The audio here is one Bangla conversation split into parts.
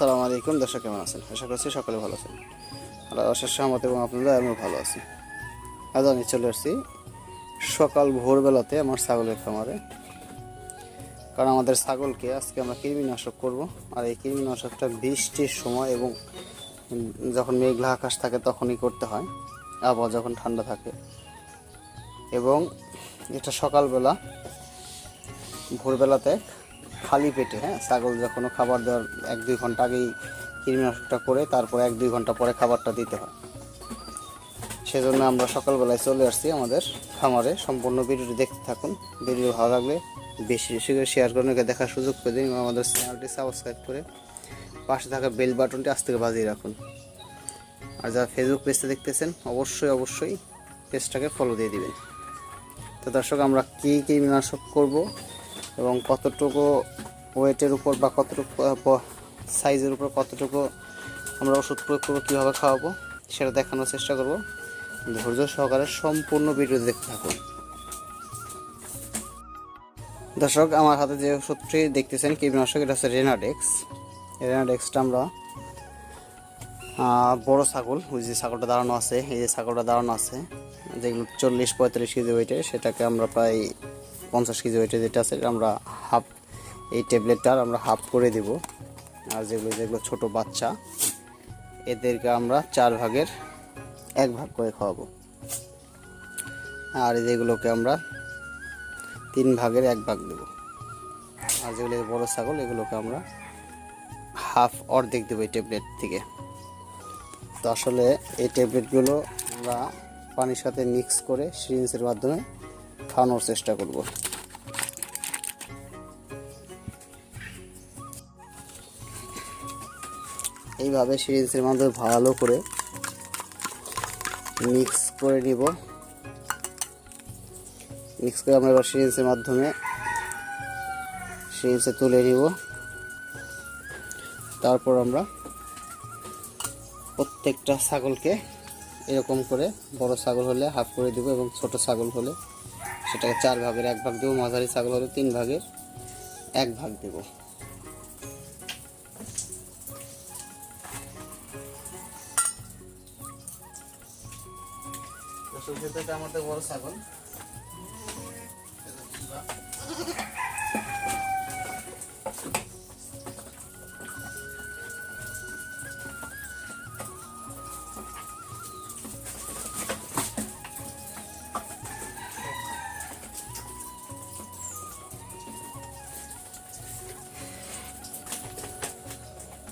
আসসালামু আলাইকুম, দর্শক কেমন আছেন? আশা করছি সকলে ভালো আছেন। আল্লাহ অশেষ সহমত এবং আপনারা আমিও ভালো আছি। আজ আমি চলে আসছি সকাল ভোরবেলাতে আমার ছাগলের খামারে। কারণ আমাদের ছাগলকে আজকে আমরা কৃমিনাশক করব। আর এই কৃমিনাশকটা বৃষ্টির সময় এবং যখন মেঘলা আকাশ থাকে তখনই করতে হয়। আবহাওয়া যখন ঠান্ডা থাকে। এবং এটা সকালবেলা ভোরবেলাতে খালি পেটে হ্যাঁ? ছাগল যখন খাবার দেওয়ার এক দুই ঘণ্টা আগেই কৃমিনাশকটা করে, তারপর এক দুই ঘণ্টা পরে খাবারটা দিতে হয়। সেজন্য আমরা সকালবেলায় চলে আসছি আমাদের খামারে। সম্পূর্ণ ভিডিওটি দেখতে থাকুন। ভিডিও ভালো লাগলে বেশি বেশি করে শেয়ার করুন। একে দেখার সুযোগ করে দিন আমাদের চ্যানেলটি সাবস্ক্রাইব করে পাশে থাকা বেল বাটনটি আজ থেকে বাজিয়ে রাখুন। আর যারা ফেসবুক পেজটা দেখতেছেন, অবশ্যই অবশ্যই পেজটাকে ফলো দিয়ে দিবেন। তো দর্শক, আমরা কী কীটনাশক করব? এবং কতটুকু ওয়েটের উপর বা কতটুকু সাইজের উপর কতটুকু আমরা ওষুধ প্রয়োগ করব, কীভাবে খাওয়াবো, সেটা দেখানোর চেষ্টা করব। ধৈর্য সহকারে সম্পূর্ণ ভিডিও দেখতে থাকুন। দর্শক, আমার হাতে যে ওষুধটি দেখতেছেন, কীটনাশক, এটা হচ্ছে রেনাডেক্স রেনাডেক্সটা আমরা বড় ছাগল, ওই যে ছাগলটা দাঁড়ানো আছে, এই যে ছাগলটা দাঁড়ানো আছে, যেগুলো চল্লিশ পঁয়তাল্লিশ কেজি ওয়েটে সেটাকে আমরা প্রায় পঞ্চাশ কেজি ওয়েটে যেটা আছে আমরা হাফ এই ট্যাবলেটটার আমরা হাফ করে দিব। আর যেগুলো যেগুলো ছোট বাচ্চা, এদেরকে আমরা চার ভাগের এক ভাগ করে খাওয়াবো। আর যেগুলোকে আমরা তিন ভাগের এক ভাগ দেবো। আর যেগুলো বড় ছাগল, এগুলোকে আমরা হাফ অর্ধেক দেবো এই ট্যাবলেট থেকে। তো আসলে এই ট্যাবলেটগুলো আমরা পানির সাথে মিক্স করে সিরিঞ্জের মাধ্যমে খাওয়ানোর চেষ্টা করব। এইভাবে সিরিঞ্জের মাধ্যমে ভালো করে মিক্স করে নিব। মিক্স করে আমরা এবার সিরিঞ্জের মাধ্যমে সিরিঞ্জে তুলে নিব। তারপর আমরা প্রত্যেকটা ছাগলকে এরকম করে বড় ছাগল হলে হাফ করে দেবো এবং ছোট ছাগল হলে সেটাকে চার ভাগের, এক ভাগ দেবো, মাঝারি ছাগল হলে তিন ভাগের, এক ভাগ দেব। আমাদের বড় ছাগল।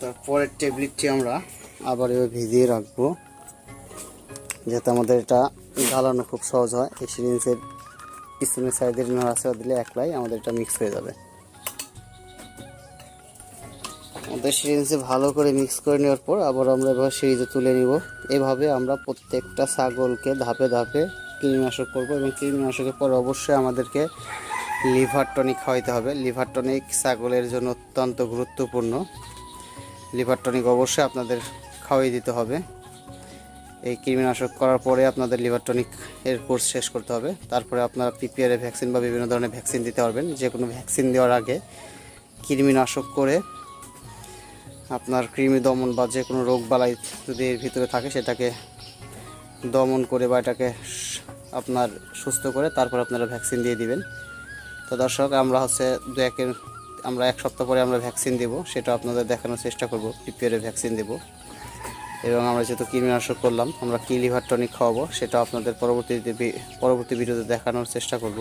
তারপরের ট্যাবলেটটি আমরা আবার এবার ভিজিয়ে রাখব, যাতে আমাদের এটা জ্বালানো খুব সহজ হয়। এই সিরিঞ্জের পিছনের সাইডের নাড়াচাড়া দিলে একলাই আমাদের এটা মিক্স হয়ে যাবে। আমাদের সিরিঞ্জে ভালো করে মিক্স করে নেওয়ার পর আবার আমরা এবার সিরিজে তুলে নিব। এভাবে আমরা প্রত্যেকটা ছাগলকে ধাপে ধাপে কৃমিনাশক করব এবং কৃমিনাশকের পর অবশ্যই আমাদেরকে লিভার টনিক খাওয়াইতে হবে। লিভার টনিক ছাগলের জন্য অত্যন্ত গুরুত্বপূর্ণ। লিভার টনিক অবশ্যই আপনাদের খাওয়াই দিতে হবে। এই কৃমিনাশক করার পরে আপনাদের লিভার টনিক এর কোর্স শেষ করতে হবে। তারপরে আপনারা পিপিআর ভ্যাকসিন বা বিভিন্ন ধরনের ভ্যাকসিন দিতে পারবেন। যে কোনো ভ্যাকসিন দেওয়ার আগে কৃমিনাশক করে আপনার কৃমি দমন বা যে কোনো রোগ বালাই যদি এর ভিতরে থাকে, সেটাকে দমন করে বা এটাকে আপনার সুস্থ করে তারপর আপনারা ভ্যাকসিন দিয়ে দিবেন। তো দর্শক, আমরা হচ্ছে দু একের আমরা এক সপ্তাহ পরে আমরা ভ্যাকসিন দেব, সেটা আপনাদের দেখানোর চেষ্টা করব পিপিআর ভ্যাকসিন দেব। এবং আমরা যেহেতু কৃমিনাশক করলাম, আমরা কি লিভার টনিক খাওয়াবো, সেটা আপনাদের পরবর্তীতে পরবর্তী ভিডিওতে দেখানোর চেষ্টা করব।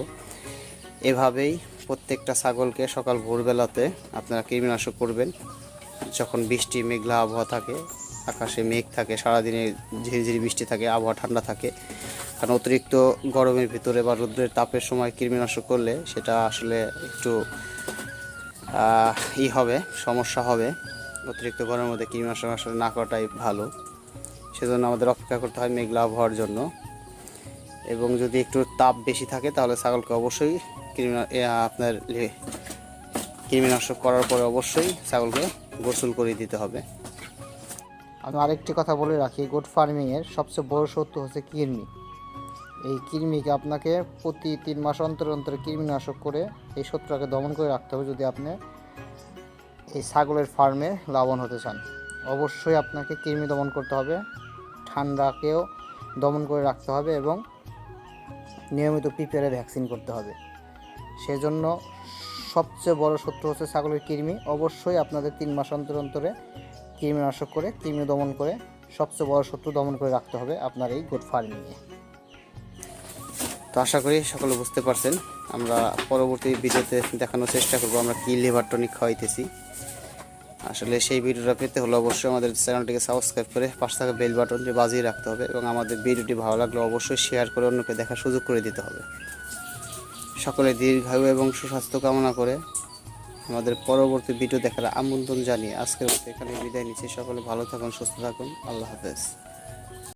এভাবেই প্রত্যেকটা ছাগলকে সকাল ভোরবেলাতে আপনারা কৃমিনাশক করবেন। যখন বৃষ্টি, মেঘলা আবহাওয়া থাকে, আকাশে মেঘ থাকে, সারাদিনে ঝিরিঝিরি বৃষ্টি থাকে, আবহাওয়া ঠান্ডা থাকে, কারণ অতিরিক্ত গরমের ভিতরে বা রোদ্রের তাপের সময় কৃমিনাশক করলে সেটা আসলে একটু ই হবে, সমস্যা হবে। অতিরিক্ত গরমের মধ্যে কীটনাশক আসলে না করাটাই ভালো। সেজন্য আমাদের অপেক্ষা করতে হয় মেঘলা আবহাওয়ার জন্য। এবং যদি একটু তাপ বেশি থাকে, তাহলে ছাগলকে অবশ্যই আপনার কৃমিনাশক করার পরে অবশ্যই ছাগলকে গোসল করে দিতে হবে। আমি আরেকটি কথা বলে রাখি, গোট ফার্মিংয়ের সবচেয়ে বড় সত্য হচ্ছে কৃমি। এই কৃমিকে আপনাকে প্রতি তিন মাস অন্তর অন্তর কৃমিনাশক করে এই শত্রুটাকে দমন করে রাখতে হবে যদি আপনি এই ছাগলের ফার্মে লাভবান হতে চান। অবশ্যই আপনাকে কৃমি দমন করতে হবে, ঠান্ডাকেও দমন করে রাখতে হবে এবং নিয়মিত পিপিআরের ভ্যাকসিন করতে হবে। সেজন্য সবচেয়ে বড় শত্রু হচ্ছে ছাগলের কৃমি। অবশ্যই আপনাদের তিন মাস অন্তর অন্তরে কৃমিনাশক করে, কৃমি দমন করে সবচেয়ে বড় শত্রু দমন করে রাখতে হবে আপনার এই গোট ফার্মিংয়ে। তো আশা করি সকলে বুঝতে পারছেন। আমরা পরবর্তী ভিডিওতে দেখানোর চেষ্টা করব আমরা কী লিভার টনিক খাওয়াইতেছি। আসলে সেই ভিডিওটা পেতে হলে অবশ্যই আমাদের চ্যানেলটিকে সাবস্ক্রাইব করে পাশে থাকা বেল বাটনটি বাজিয়ে রাখতে হবে এবং আমাদের ভিডিওটি ভালো লাগলে অবশ্যই শেয়ার করে অন্যকে দেখার সুযোগ করে দিতে হবে। সকলে দীর্ঘায়ু এবং সুস্বাস্থ্য কামনা করে আমাদের পরবর্তী ভিডিও দেখার আমন্ত্রণ জানিয়ে আজকের মতো এখানে বিদায় নিচ্ছি। সকলে ভালো থাকুন, সুস্থ থাকুন। আল্লাহ হাফেজ।